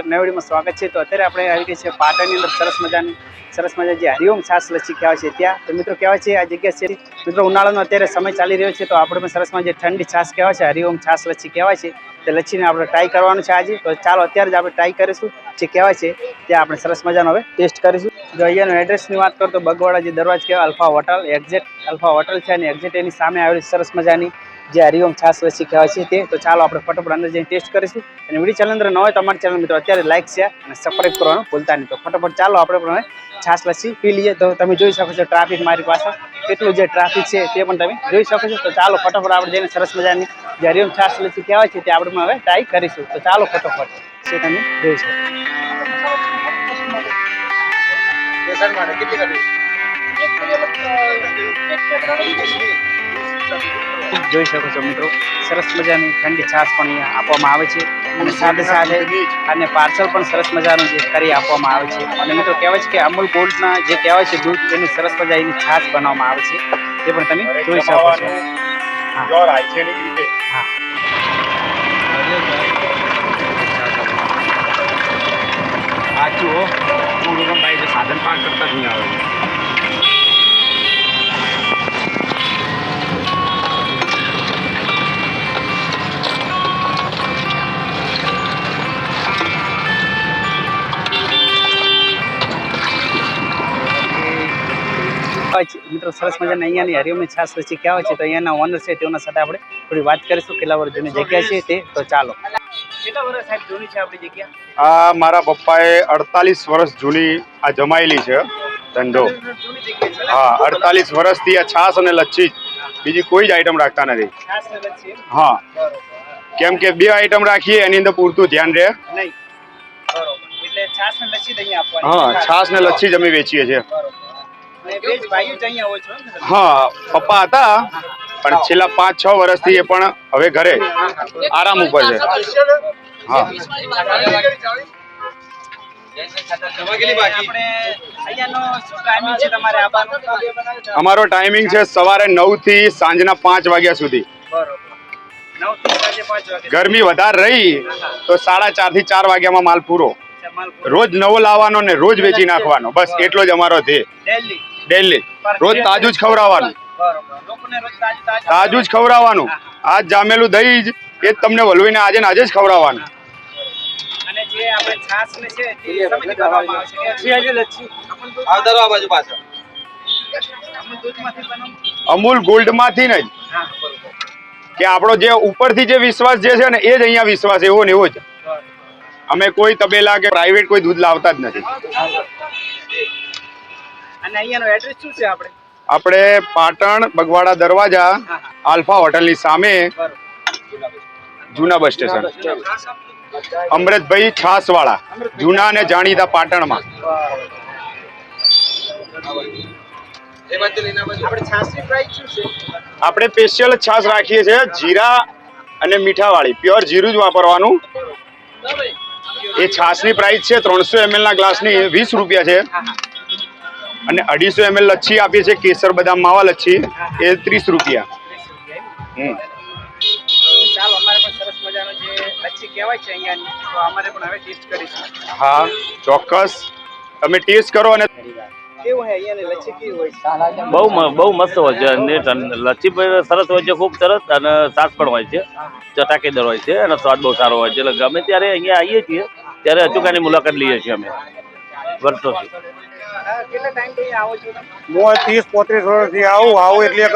નવડીમાં સ્વાગત છે. તો અત્યારે આપણે આવી ગઈ છે પાટણની અંદર સરસ મજાની, સરસ મજા જે હરિઓમ છાસ લચ્છી કહેવાય છે ત્યાં. તો મિત્રો કહેવાય છે આ જગ્યા છે? મિત્રો, ઉનાળાનો અત્યારે સમય ચાલી રહ્યો છે, તો આપણે પણ મજા ઠંડી છાસ કહેવાય છે, હરિઓમ છાસ લચ્છી કહેવાય છે. તે લચ્છીને આપણે ટ્રાય કરવાનું છે આજે. તો ચાલો, અત્યારે જ આપણે ટ્રાય કરીશું જે કહેવાય છે ત્યાં આપણે સરસ મજાનો હવે ટેસ્ટ કરીશું. જો અહીંયાનું એડ્રેસની વાત કરું તો બગવાડા જે દરવાજ કહેવાય, alpha hotel exact alpha hotel છે અને એક્ઝેક્ટ એની સામે આવેલી સરસ મજાની જે હરિઓમ છાસ લસ્સી કહેવાય છે તે તો ચાલો આપણે ફટોફટ અંદર જઈને ટેસ્ટ કરીશું અને વીડિયો ચેનલ અંદર ન હોય તો અમારી ચેનલ મિત્રો અત્યારે લાઈક શેર અને સબસ્ક્રાઈબ કરવાનું ભૂલતા નહીં તો ફટાફટ ચાલો આપણે પણ છાસ લસ્સી પી લઈએ તો તમે જોઈ શકો છો ટ્રાફિક મારી પાછળ કેટલું જે ટ્રાફિક છે તે પણ તમે જોઈ શકો છો તો ચાલો ફટાફટ આપણે જઈને સરસ મજાની જે હરિઓમ છાસ લસ્સી કહેવાય છે તે આપણે પણ હવે ટ્રાય કરીશું તો ચાલો ફટોફટ છે તમે જોઈ શકો જોઈ શકો છો મિત્રો. સરસ મજાની ઠંડી છાશ પણ અહીંયા આપવામાં આવે છે. અને સાથે સાથે અને પાર્સલ પણ સરસ મજાનું જે કરી આપવામાં આવે છે. અને મિત્રો કહેવાય છે કે અમૂલ ગોલ્ડના જે કહેવાય છે દૂધ એની સરસ મજા એની છાશ બનાવવામાં આવે છે. તે પણ તમે જોઈ શકો છો. હા. જુઓ જે સાધન પાક કરતા જ નહીં આવે. મિત્રો સરસ મજાની અહીંયાની હરિઓમની છાશ ક્યાં હોય છે? તો અહીંયાના ઓનર છે તેઓના સાથે આપણે થોડી વાત કરીશું. કેટલા વર્ષ જૂની જગ્યા છે તે તો ચાલો. કેટલા વર્ષ સાહેબ જૂની છે આપણી જગ્યા? આ મારા પપ્પાએ અડતાલીસ વર્ષ જૂની આ જમાયેલી છે ધંધો. હા અડતાલીસ વર્ષથી આ છાસ અને લચ્છી બીજી કોઈ જ આઈટમ રાખતા નથી. હા. કેમ કે બે આઈટમ રાખીએ એની અંદર પૂરતું ધ્યાન રહે. નહીં. હા છાસ ને લચ્છી જ અમે વેચીએ છીએ. હા પપ્પા હતા પણ છેલ્લા પાંચ છ વર્ષથી એ પણ હવે ઘરે આરામ ઉપર છે. હા? અમારો ટાઈમિંગ છે સવારે નવથી સાંજના પાંચ વાગ્યા સુધી. ગરમી વધારે રહી તો સાડા ચારથી ચાર વાગ્યામાં માલ પૂરો. રોજ નવો લાવવાનો ને રોજ વેચી નાખવાનો. બસ એટલો જ અમારો ધ્યેય. ડેલી. રોજ તાજું જ ખવડાવવાનું. બરોબર લોકોને રોજ તાજું તાજું તાજું જ ખવડાવવાનું. આજ જામેલું દહીં જ એ જ તમને વલવીને આજે ને આજે જ ખવડાવવાનું. અમૂલ ગોલ્ડમાંથી ને કે આપણો જે ઉપરથી જે વિશ્વાસ જે છે ને એ જ અહીંયા વિશ્વાસ એવો ને એવો જ. અમે કોઈ તબેલા કે પ્રાઇવેટ કોઈ દૂધ લાવતા જ નથી. અને અહીંયાનો એડ્રેસ શું છે આપણે? આપણે પાટણ બગવાડા દરવાજા આલ્ફા હોટલ હોટલની સામે જૂના બસ સ્ટેશન. અમૃતભાઈ છાસવાળા જૂના અને જાણીતા પાટણમાં. આપણે સ્પેશિયલ છાશ રાખીએ છીએ જીરા અને મીઠાવાળી. પ્યોર જીરું જ વાપરવાનું. એ છાશની પ્રાઇસ છે ત્રણસો એમએલ ના ગ્લાસની વીસ રૂપિયા છે. અને અઢીસો એમએલ લચ્છી આપીએ છીએ કેસર બદામ માવા લચ્છી. એ ત્રીસ રૂપિયા. હમ. ચાલો અમારે પણ સરસ મજાનો જે લચ્છી કહેવાય છે અહીંયાની તો અમારે પણ હવે ટેસ્ટ કરીશું. હા ચોક્કસ. તમે ટેસ્ટ કરો અને કેવું છે અહીંયાની લચ્છી કેવી હોય છે? બહુ બહુ મસ્ત હોય છે. અને લચ્છી પણ સરસ હોય છે ખૂબ સરસ અને સાસ પણ હોય છે. ચટાકેદાર હોય છે અને સ્વાદ બહુ સારો હોય છે. એટલે ગમે ત્યારે અહીંયા આવીએ છીએ ત્યારે અચૂકાની મુલાકાત લઈએ છીએ અમે. વર્ષોથી. હા, ત્રીસ પોત્રીસ વર્ષથી આવું આવું એટલે એક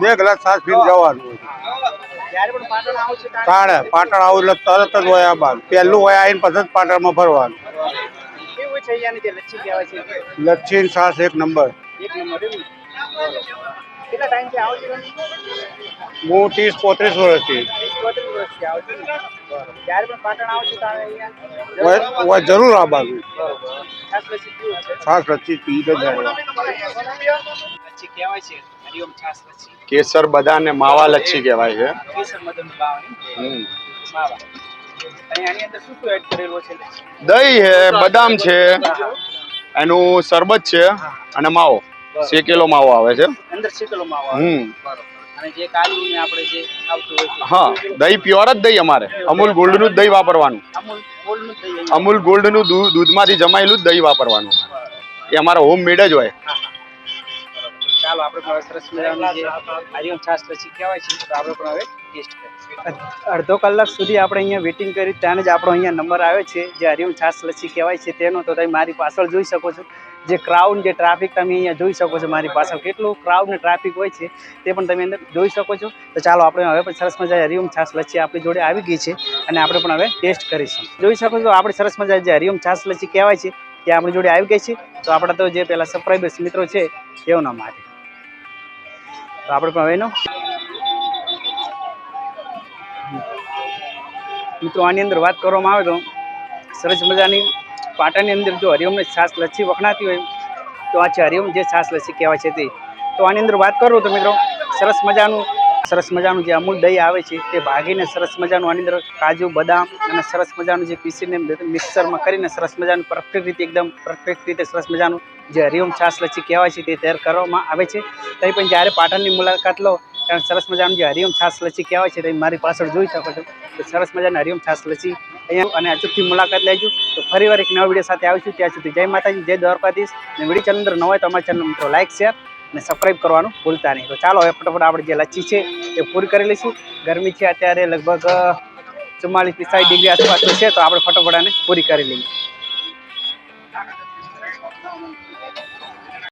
બે ગ્લાસ સાસ પીને જવાનું તાણે પાટણ આવું એટલે તરત જ હોય આ બાદ પહેલું હોય આવીને પછી પાટણમાં ફરવાનું. લચ્છી છાશ એક નંબર. હું ત્રીસ પોત્રીસ વર્ષથી. જરૂર આ બાજુ. ખાસ લચ્છી પી તો જાય છાસ કેસર બધા ને માવા લચ્છી કહેવાય છે. દહીં છે બદામ છે એનું શરબત છે અને માવો. શેકેલો માવો આવે છે. અંદર શીતળો માવો હમ. ને હા દહીં પ્યોર જ દહીં અમારે. અમૂલ ગોલ્ડનું જ દહીં વાપરવાનું. અમૂલ ગોલ્ડનું દૂધ દૂધમાંથી જમાયેલું જ દહીં વાપરવાનું. એ અમારા હોમ મેડ જ હોય. ચાલો આપણે પણ હવે સરસ મજાની જે હરિઓમ છાશ લચ્છી કહેવાય છે તો આપણે પણ હવે ટેસ્ટ કરીએ. અડધો કલાક સુધી આપણે અહીંયા વેઇટિંગ કરી ત્યાં જ આપણો અહીંયા નંબર આવ્યો છે જે હરિયમ છાસ લચ્છી કહેવાય છે તેનો તો તમે મારી પાછળ જોઈ શકો છો. જે ક્રાઉડ જે ટ્રાફિક તમે અહીંયા જોઈ શકો છો મારી પાછળ, કેટલું ક્રાઉડ ને ટ્રાફિક હોય છે તે પણ તમે અંદર જોઈ શકો છો. તો ચાલો આપણે હવે પણ સરસ મજા હરિઓમ છાસ લચ્છી આપણી જોડે આવી ગઈ છે અને આપણે પણ હવે ટેસ્ટ કરીશું. જોઈ શકો છો આપણે સરસ મજા જે હરિઓમ છાસ લચ્છી કહેવાય છે તે આપણી જોડે આવી ગઈ છે. તો આપણા તો જે પેલા સબસ્ક્રાઈબર્સ મિત્રો છે તેઓના માટે. તો આપણે પણ હવે એનો મિત્રો આની અંદર વાત કરવામાં આવે તો સરસ મજાની પાટણની અંદર જો હરિઓમને છાસ લચ્છી વખણાતી હોય, તો આ છે હરિઓમ જે છાસ લચ્છી કહેવાય છે તે. તો આની અંદર વાત કરું તો મિત્રો, સરસ મજાનું સરસ મજાનું જે અમૂલ દહીં આવે છે, તે ભાગીને સરસ મજાનું આની અંદર કાજુ, બદામ અને સરસ મજાનું જે પીસીને મિક્સરમાં કરીને સરસ મજાનું પરફેક્ટ રીતે એકદમ પરફેક્ટ રીતે સરસ મજાનું જે હરિઓમ છાસ લચ્છી કહેવાય છે તે તૈયાર કરવામાં આવે છે. ત્યાં પણ જ્યારે પાટણની મુલાકાત લો ત્યારે સરસ મજાનું જે હરિઓમ છાસ લચ્છી કહેવાય છે, તે મારી પાછળ જોઈ શકો છો. તો સરસ મજાની હરિઓમ છાસ લચ્છી અહીંયા અને અચૂકથી મુલાકાત લેજો તો ફરી વાર એક નવા વીડિયો સાથે આવીશું. ત્યાં સુધી જય માતાજી, જય દ્વારકાધીશ. અને વીડિયો ચેનલ અંદર ન હોય તો અમારા ચેનલ મિત્રો લાઈક શેર અને સબસ્ક્રાઈબ કરવાનું ભૂલતા નહીં. તો ચાલો હવે ફટાફટ આપણે જે લચ્છી છે એ પૂરી કરી લઈશું. ગરમી છે અત્યારે લગભગ ચુમ્માલીસ પિસ્તાળીસ ડિગ્રી આસપાસ છે, તો આપણે ફટાફટ આને પૂરી કરી લઈએ.